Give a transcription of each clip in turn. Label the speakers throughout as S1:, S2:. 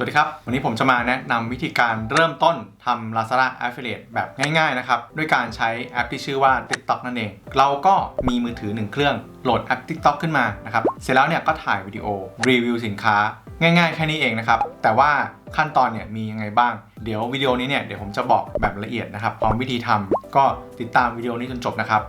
S1: สวัสดีครับ วันนี้ผมจะมาแนะนำวิธีการเริ่มต้นทำ Lazada Affiliate แบบง่ายๆนะครับ ด้วยการใช้แอปที่ชื่อว่า TikTok นั่นเอง เราก็มีมือถือ1เครื่อง โหลดแอป TikTok ขึ้นมานะครับ เสร็จแล้วเนี่ยก็ถ่ายวิดีโอรีวิวสินค้า ง่ายๆ แค่นี้เองนะครับ แต่ว่าขั้นตอนเนี่ยมียังไงบ้าง เดี๋ยววิดีโอนี้เนี่ยเดี๋ยวผมจะบอกแบบละเอียดนะครับพร้อมวิธีทำก็ติดตามวิดีโอนี้จนจบนะครับ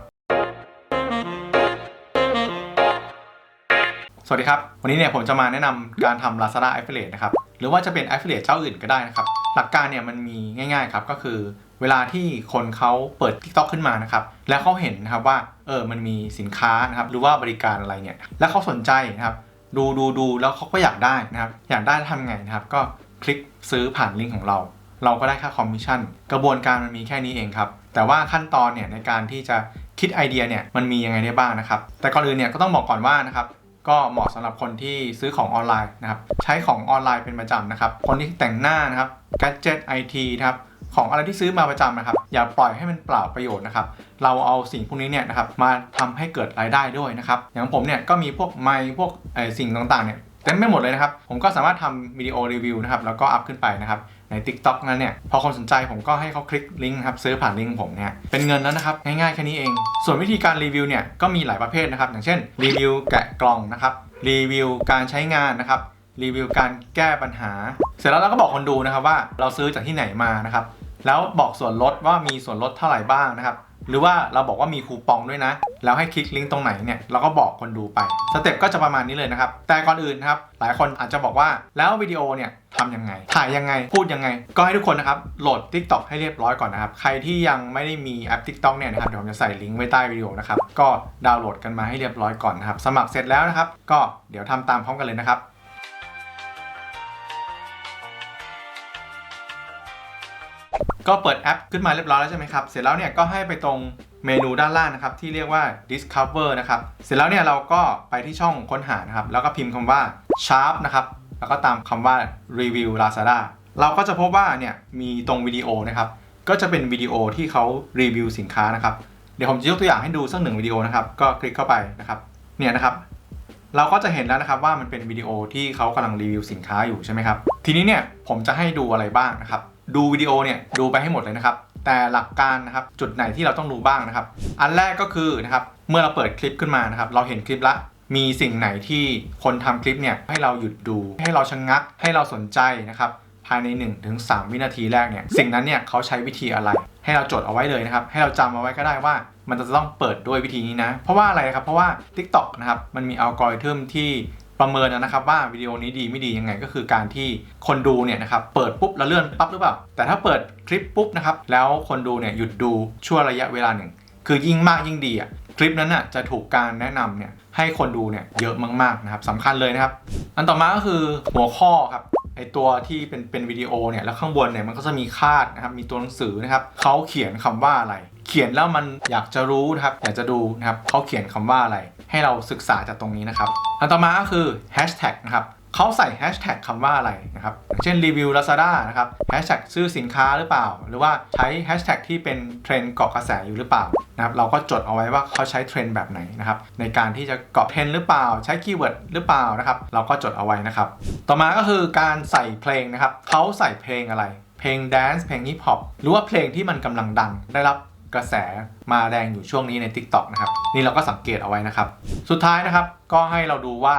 S1: สวัสดีครับ วันนี้เนี่ยผมจะมาแนะนำการทำ Lazada Affiliate นะครับ หรือว่าจะเป็น Affiliate เจ้าอื่นก็ได้นะครับ หลักการเนี่ยมันมีง่ายๆครับก็คือเวลาที่คนเขาเปิด TikTok ขึ้นมานะครับ แล้วเขาเห็นนะครับว่าเออมันมีสินค้านะครับหรือว่าบริการอะไรเนี่ย แล้วเขาสนใจนะครับ ดูดูดูแล้วเขาก็อยากได้นะครับ อยากได้ทำไงนะครับ ก็คลิกซื้อผ่านลิงก์ของเรา เราก็ได้ค่าคอมมิชชั่นกระบวนการมันมีแค่นี้เองครับ แต่ว่าขั้นตอนเนี่ยในการที่จะคิดไอเดียเนี่ยมันมียังไงได้บ้างนะครับ แต่ก่อนอื่นเนี่ยก็ต้องบอกก่อนว่านะครับ ก็เหมาะสำหรับคนที่ซื้อของออนไลน์นะครับ ใช้ของออนไลน์เป็นประจำนะครับ คนที่แต่งหน้านะครับ gadget IT นะครับของอะไรที่ซื้อมาประจำนะครับ อย่าปล่อยให้มันเปล่าประโยชน์นะครับ เราเอาสิ่งพวกนี้เนี่ยนะครับมาทำให้เกิดรายได้ด้วยนะครับ อย่างผมเนี่ยก็มีพวกไมค์พวกเอ่อสิ่งต่างๆเนี่ยเต็มไปหมดเลยนะครับ ผมก็สามารถทำวิดีโอรีวิวนะครับแล้วก็อัพขึ้นไปนะครับ ใน TikTok นั้นเนี่ยพอคนสนใจผมก็ให้เขาคลิกลิงก์ครับซื้อผ่านลิงก์ผมเนี่ยเป็นเงินแล้วนะครับง่ายๆแค่นี้เอง ส่วนวิธีการรีวิวเนี่ยก็มีหลายประเภทนะครับ อย่างเช่น รีวิวแกะกล่องนะครับรีวิวการใช้งานนะครับรีวิวการแก้ปัญหา เสร็จแล้วเราก็บอกคนดูนะครับว่าเราซื้อจากที่ไหนมานะครับแล้วบอกส่วนลดว่ามีส่วนลดเท่าไหร่บ้างนะครับ หรือว่าเราบอกว่ามีคูปองด้วยนะ แล้วให้คลิกลิงก์ตรงไหนเนี่ยเราก็บอกคนดูไปสเต็ปก็จะประมาณนี้เลยนะครับ แต่ก่อนอื่นนะครับหลายคนอาจจะบอกว่าแล้ววิดีโอเนี่ยทำยังไง ถ่ายยังไงพูดยังไง ก็ให้ทุกคนนะครับโหลด TikTok ให้เรียบร้อยก่อนนะครับ ใครที่ยังไม่ได้มีแอป TikTok เนี่ยนะครับเดี๋ยวผมจะใส่ลิงก์ไว้ใต้วิดีโอนะครับก็ดาวน์โหลดกันมาให้เรียบร้อยก่อนนะครับสมัครเสร็จแล้วนะครับ ก็เดี๋ยวทำตามพร้อมกันเลยนะครับ ก็เปิดแอปขึ้นมาเรียบร้อยแล้วใช่ไหมครับ เสร็จแล้วเนี่ยก็ให้ไปตรงเมนูด้านล่างนะครับ ที่เรียกว่า discover นะครับ เสร็จแล้วเนี่ยเราก็ไปที่ช่องค้นหานะครับ แล้วก็พิมพ์คำว่า sharp นะครับ แล้วก็ตามคำว่า review lazada เราก็จะพบว่าเนี่ยมีตรงวิดีโอนะครับ ก็จะเป็นวิดีโอที่เขารีวิวสินค้านะครับ เดี๋ยวผมจะยกตัวอย่างให้ดูสักหนึ่งวิดีโอนะครับ ก็คลิกเข้าไปนะครับ เนี่ยนะครับ เราก็จะเห็นแล้วนะครับว่ามันเป็นวิดีโอที่เขากำลังรีวิวสินค้าอยู่ใช่ไหมครับ ทีนี้เนี่ยผมจะให้ดูอะไรบ้างนะครับ ดูวิดีโอเนี่ยดูไปให้หมดเลยนะครับ แต่หลักการนะครับจุดไหนที่เราต้องดูบ้างนะครับ อันแรกก็คือนะครับเมื่อเราเปิดคลิปขึ้นมานะครับ เราเห็นคลิปละมีสิ่งไหนที่คนทำคลิปเนี่ยให้เราหยุดดู ให้เราชะงงัก ให้เราสนใจนะครับภายใน 1-3 วินาทีแรกเนี่ยสิ่งนั้นเนี่ยเขาใช้วิธีอะไร ให้เราจดเอาไว้เลยนะครับ ให้เราจำเอาไว้ก็ได้ว่ามันจะต้องเปิดด้วยวิธีนี้นะ เพราะว่าอะไรครับ เพราะว่า TikTok นะครับ มันมีอัลกอริทึมที่ ประเมินนะครับว่าวิดีโอนี้ดีไม่ดียังไงก็คือการที่คนดูเนี่ยนะครับเปิดปุ๊บแล้วเลื่อนปั๊บหรือเปล่า แต่ถ้าเปิดคลิปปุ๊บนะครับแล้วคนดูเนี่ยหยุดดูชั่วระยะเวลาหนึ่ง คือยิ่งมากยิ่งดีอะคลิปนั้นน่ะจะถูกการแนะนำเนี่ยให้คนดูเนี่ยเยอะมากๆนะครับสำคัญเลยนะครับ อันต่อมาก็คือหัวข้อครับไอตัวที่เป็นเป็นวิดีโอเนี่ยแล้วข้างบนเนี่ยมันก็จะมีคาดนะครับมีตัวหนังสือนะครับเขาเขียนคำว่าอะไร เขียนแล้วมันอยากจะรู้นะครับอยากจะดูนะครับเขาเขียนคำว่าอะไร ให้เราศึกษาจากตรงนี้นะครับอันต่อมาก็คือแฮชแท็กนะครับเขาใส่แฮชแท็กคำว่าอะไรนะครับเช่นรีวิว Lazada นะครับแฮชแท็กซื้อสินค้าหรือเปล่า หรือว่าใช้แฮชแท็กที่เป็นเทรนด์เกาะกระแสอยู่หรือเปล่านะครับเราก็จดเอาไว้ว่าเขาใช้เทรนด์แบบไหนนะครับในการที่จะเกาะเทรนด์หรือเปล่า ใช้คีย์เวิร์ดหรือเปล่านะครับเราก็จดเอาไว้นะครับต่อมาก็คือการใส่เพลงนะครับเขาใส่เพลงอะไร เพลงแดนซ์เพลงฮิปฮอปหรือว่าเพลงที่มันกำลังดัง ได้รับ กระแสมาแรงอยู่ช่วงนี้ใน TikTok นะครับนี่เราก็สังเกตเอาไว้นะครับ สุดท้ายนะครับก็ให้เราดูว่า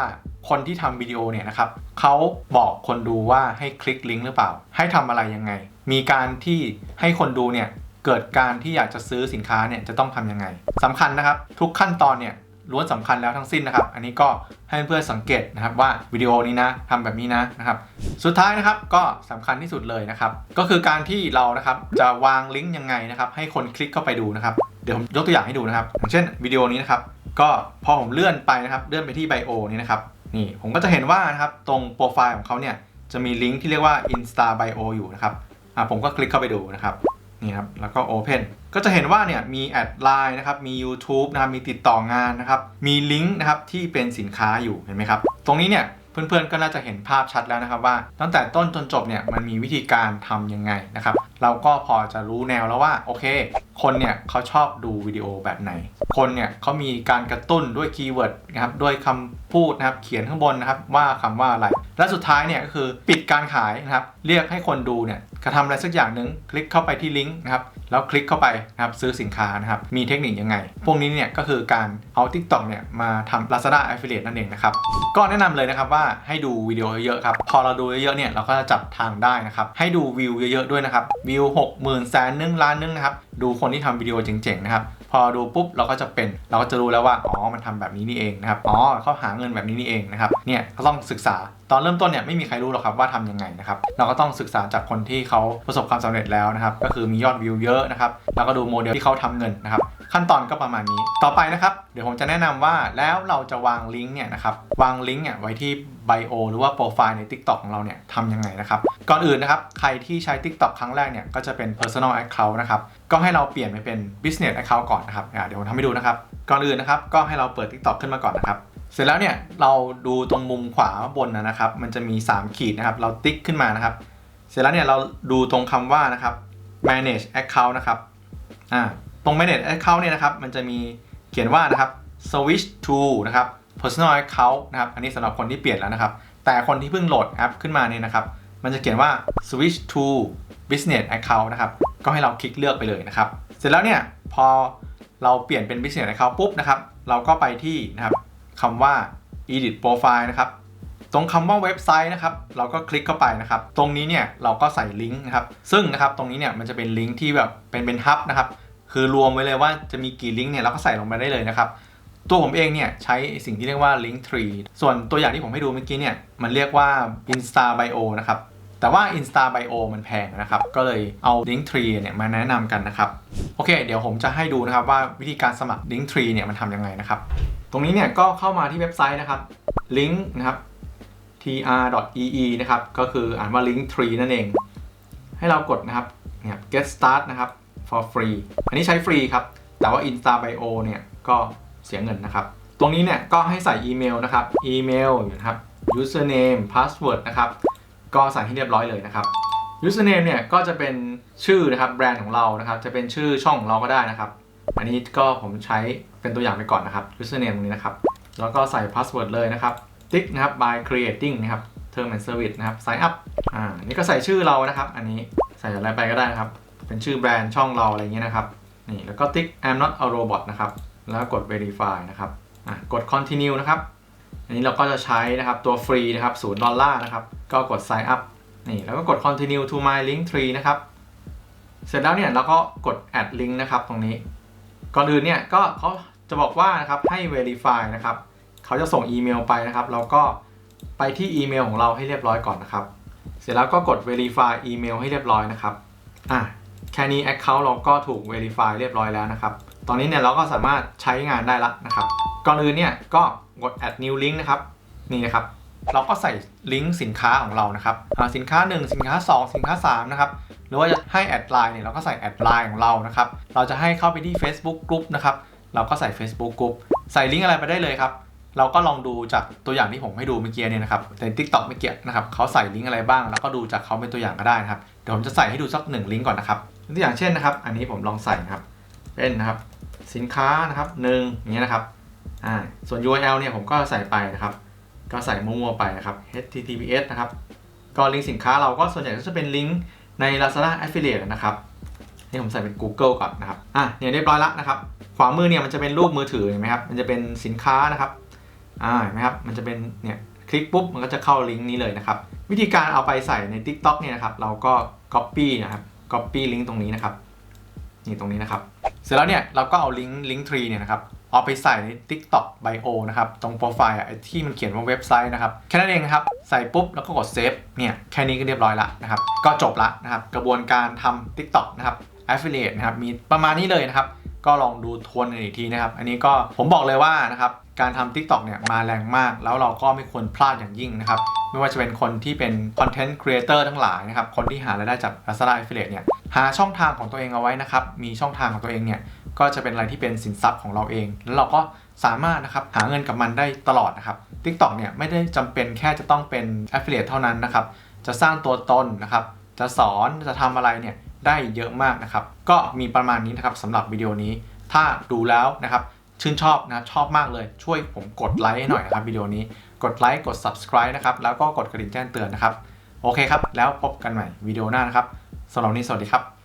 S1: คนที่ทำวิดีโอเนี่ยนะครับเขาบอกคนดูว่าให้คลิกลิงก์หรือเปล่า ให้ทำอะไรยังไง มีการที่ให้คนดูเนี่ยเกิดการที่อยากจะซื้อสินค้าเนี่ยจะต้องทำยังไงสำคัญนะครับ ทุกขั้นตอนเนี่ย ล้วนสำคัญแล้วทั้งสิ้นนะครับ อันนี้ก็ให้เพื่อนสังเกตนะครับว่าวิดีโอนี้นะทำแบบนี้นะนะครับ สุดท้ายนะครับก็สำคัญที่สุดเลยนะครับ ก็คือการที่เรานะครับจะวางลิงก์ยังไงนะครับ ให้คนคลิกเข้าไปดูนะครับ เดี๋ยวผมยกตัวอย่างให้ดูนะครับ อย่างเช่นวิดีโอนี้นะครับ ก็พอผมเลื่อนไปนะครับ เลื่อนไปที่ไบโอนี้นะครับ นี่ผมก็จะเห็นว่านะครับตรงโปรไฟล์ของเขาเนี่ยจะมีลิงก์ที่เรียกว่า Insta Bio อยู่นะครับ อะผมก็คลิกเข้าไปดูนะครับ นี่ครับ แล้วก็ Open ก็จะเห็นว่าเนี่ยมีแอดไลน์นะครับ มี YouTube นะครับมีติดต่องานนะครับ มีลิงก์นะครับที่เป็นสินค้าอยู่เห็นไหมครับ ตรงนี้เนี่ยเพื่อนๆก็น่าจะเห็นภาพชัดแล้วนะครับว่า ตั้งแต่ต้นจนจบเนี่ยมันมีวิธีการทำยังไงนะครับ เราก็พอจะรู้แนวแล้วว่าโอเค คนเนี่ยเขาชอบดูวิดีโอแบบไหน คนเนี่ยเขามีการกระตุ้นด้วยคีย์เวิร์ดนะครับด้วยคำพูดนะครับเขียนข้างบนนะครับว่าคำว่าอะไร และสุดท้ายเนี่ยก็คือปิดการขายนะครับ เรียกให้คนดูเนี่ยกระทำอะไรสักอย่างหนึ่งคลิกเข้าไปที่ลิงก์นะครับแล้วคลิกเข้าไปนะครับซื้อสินค้านะครับมีเทคนิคยังไง พวกนี้เนี่ยก็คือการเอา TikTok เนี่ยมาทำ Lazada Affiliate นั่นเองนะครับก็แนะนำเลยนะครับว่าให้ดูวิดีโอเยอะๆครับพอเราดูเยอะๆเนี่ยเราก็จะจับทางได้นะครับให้ดูวิวเยอะๆด้วยนะครับวิว6 0 0 0 0แสนนึงล้านนึงนะครับ ดูคนที่ทำวิดีโอเจ๋งๆนะครับ พอดูปุ๊บเราก็จะเป็น เราก็จะรู้แล้วว่า อ๋อ มันทำแบบนี้นี่เองนะครับ อ๋อ เขาหาเงินแบบนี้นี่เองนะครับ เนี่ยก็ต้องศึกษา ตอนเริ่มต้นเนี่ยไม่มีใครรู้หรอกครับว่าทำยังไงนะครับ เราก็ต้องศึกษาจากคนที่เขาประสบความสำเร็จแล้วนะครับ ก็คือมียอดวิวเยอะนะครับ แล้วก็ดูโมเดลที่เขาทำเงินนะครับ ขั้นตอนก็ประมาณนี้ ต่อไปนะครับ เดี๋ยวผมจะแนะนำว่าแล้วเราจะวางลิงก์เนี่ยนะครับ วางลิงก์เนี่ยไว้ที่ไบโอหรือว่าโปรไฟล์ใน TikTok ของเราเนี่ยทำยังไงนะครับ ก่อนอื่นนะครับ ใครที่ใช้ TikTok ครั้งแรกเนี่ยก็จะเป็น personal account นะครับ ก็ให้เราเปลี่ยนไปเป็น business account ก่อนนะครับ เดี๋ยวผมทำให้ดูนะครับ ก่อนอื่นนะครับ ก็ให้เราเปิด TikTok ขึ้นมาก่อนนะครับ เสร็จแล้วเนี่ยเราดูตรงมุมขวาบนนะครับ มันจะมี 3 ขีดนะครับ เราติ๊กขึ้นมานะครับ เสร็จแล้วเนี่ยเราดูตรงคำว่านะครับ manage account นะครับ อ่า ตรง manage account เนี่ยนะครับ มันจะมีเขียนว่านะครับ switch to นะครับ personal account นะครับ อันนี้สำหรับคนที่เปลี่ยนแล้วนะครับ แต่คนที่เพิ่งโหลดแอปขึ้นมาเนี่ยนะครับ มันจะเขียนว่า switch to business account นะครับ ก็ให้เราคลิกเลือกไปเลยนะครับ เสร็จแล้วเนี่ยพอเราเปลี่ยนเป็น business account ปุ๊บนะครับ เราก็ไปที่นะครับคำว่า edit profile นะครับ ตรงคำว่าเว็บไซต์นะครับ เราก็คลิกเข้าไปนะครับ ตรงนี้เนี่ยเราก็ใส่ลิงก์นะครับ ซึ่งนะครับตรงนี้เนี่ยมันจะเป็นลิงก์ที่แบบเป็นเป็นฮับนะครับ คือรวมไว้เลยว่าจะมีกี่ลิงก์เนี่ยเราก็ใส่ลงไปได้เลยนะครับ ตัวผมเองเนี่ยใช้สิ่งที่เรียกว่า Link Tree ส่วนตัวอย่างที่ผมให้ดูเมื่อกี้เนี่ยมันเรียกว่า Insta Bio นะครับแต่ว่า Insta Bio มันแพงนะครับ ก็เลยเอา Link Tree เนี่ยมาแนะนำกันนะครับ โอเค เดี๋ยวผมจะให้ดูนะครับว่าวิธีการสมัคร Link Tree เนี่ยมันทำยังไงนะครับ ตรงนี้เนี่ยก็เข้ามาที่เว็บไซต์นะครับ link นะครับ tr.ee นะครับ ก็คืออ่านว่า link tree นั่นเอง ให้เรากดนะครับเนี่ย get start นะครับ for free อันนี้ใช้ฟรีครับ แต่ว่า insta bio เนี่ยก็เสียเงินนะครับ ตรงนี้เนี่ยก็ให้ใส่อีเมลนะครับ อีเมลนะครับ username password นะครับ ก็ใส่ให้เรียบร้อยเลยนะครับ username เนี่ยก็จะเป็นชื่อนะครับแบรนด์ของเรานะครับ จะเป็นชื่อช่องของเราก็ได้นะครับ อันนี้ก็ผมใช้เป็นตัวอย่างไปก่อนนะครับ username ตรงนี้นะครับ แล้วก็ใส่ password เลยนะครับติ๊กนะครับ by creating นะครับ term and service นะครับ sign up อ่า นี่ก็ใส่ชื่อเรานะครับ อันนี้ใส่อะไรไปก็ได้นะครับ เป็นชื่อแบรนด์ช่องเราอะไรเงี้ยนะครับนี่แล้วก็ติ๊ก I'm not a robot นะครับแล้วกด verify นะครับอะกด continue นะครับอันนี้เราก็จะใช้นะครับตัวฟรีนะครับ0ดอลลาร์นะครับก็กด sign up นี่แล้วก็กด continue to my link tree นะครับเสร็จแล้วเนี่ยเราก็กด add link นะครับตรงนี้ ก่อนอื่นเนี่ยก็เขาจะบอกว่านะครับให้ verify นะครับเขาจะส่งอีเมลไปนะครับเราก็ไปที่อีเมลของเราให้เรียบร้อยก่อนนะครับ เสร็จแล้วก็กด verify อีเมลให้เรียบร้อยนะครับอะ แค่นี้ account เราก็ถูก verify เรียบร้อยแล้วนะครับ ตอนนี้เนี่ยเราก็สามารถใช้งานได้ละนะครับ ก่อนอื่นเนี่ยก็กด add new link นะครับ นี่นะครับ เราก็ใส่ลิงก์สินค้าของเรานะครับอ่าสินค้า 1 สินค้า 2 สินค้า3นะครับ หรือว่าจะให้แอดไลน์เนี่ยเราก็ใส่แอดไลน์ของเรานะครับ เราจะให้เข้าไปที่ Facebook Group นะครับ เราก็ใส่ Facebook Group ใส่ลิงก์อะไรไปได้เลยครับเราก็ลองดูจากตัวอย่างที่ผมให้ดูเมื่อกี้เนี่ยนะครับใน TikTok เมื่อกี้นะครับเขาใส่ลิงก์อะไรบ้าง แล้วก็ดูจากเขาเป็นตัวอย่างก็ได้นะครับ เดี๋ยวผมจะใส่ให้ดูสักหนึ่งลิงก์ก่อนนะครับ ตัวอย่างเช่นนะครับ อันนี้ผมลองใส่นะครับ เป็นนะครับ สินค้านะครับหนึ่งอย่างเงี้ยนะครับอ่าส่วน URL เนี่ยผมก็ใส่ไปนะครับ ก็ใส่มั่วๆไปนะครับ https นะครับก็ลิงก์สินค้าเราก็ส่วนใหญ่ก็จะเป็นลิงก์ใน Lazada Affiliate นะครับนี่ผมใส่เป็น Google ก่อนนะครับอะเนี่ยเรียบร้อยแล้วนะครับ ขวามือเนี่ยมันจะเป็นรูปมือถือเห็นไหมครับมันจะเป็นสินค้านะครับอ่าเห็นไหมครับมันจะเป็นเนี่ยคลิกปุ๊บมันก็จะเข้าลิงก์นี้เลยนะครับ วิธีการเอาไปใส่ใน TikTok เนี่ยนะครับเราก็ Copy นะครับ Copy ลิงก์ตรงนี้นะครับ นี่ตรงนี้นะครับ เสร็จแล้วเนี่ยเราก็เอาลิงก์ลิงก์ทรีเนี่ยนะครับเอาไปใส่ใน TikTok Bio นะครับ ตรงโปรไฟล์อะไอที่มันเขียนว่าเว็บไซต์นะครับ แค่นั้นเองนะครับ ใส่ปุ๊บ แล้วก็กดเซฟเนี่ยแค่นี้ก็เรียบร้อยละนะครับ ก็จบละนะครับ กระบวนการทำ TikTok นะครับ Affiliate นะครับ มีประมาณนี้เลยนะครับ ก็ลองดูทวนกันอีกทีนะครับ อันนี้ก็ผมบอกเลยว่านะครับการทำ TikTok เนี่ยมาแรงมาก แล้วเราก็ไม่ควรพลาดอย่างยิ่งนะครับ ไม่ว่าจะเป็นคนที่เป็น Content Creator ทั้งหลายนะครับ คนที่หารายได้จาก Lazada Affiliate เนี่ยหาช่องทางของตัวเองเอาไว้นะครับ มีช่องทางของตัวเองเนี่ยก็จะเป็นอะไรที่เป็นสินทรัพย์ของเราเอง แล้วเราก็สามารถนะครับหาเงินกับมันได้ตลอดนะครับ TikTok เนี่ยไม่ได้จำเป็นแค่จะต้องเป็น Affiliate เท่านั้นนะครับจะสร้างตัวตนนะครับจะสอนจะทำอะไรเนี่ย ได้เยอะมากนะครับ ก็มีประมาณนี้นะครับสำหรับวิดีโอนี้ ถ้าดูแล้วนะครับชื่นชอบนะชอบมากเลยช่วยผมกดไลค์ให้หน่อยนะครับวิดีโอนี้กดไลค์กด subscribe นะครับแล้วก็กดกระดิ่งแจ้งเตือนนะครับ โอเคครับ แล้วพบกันใหม่วิดีโอหน้านะครับสำหรับวันนี้สวัสดีครับ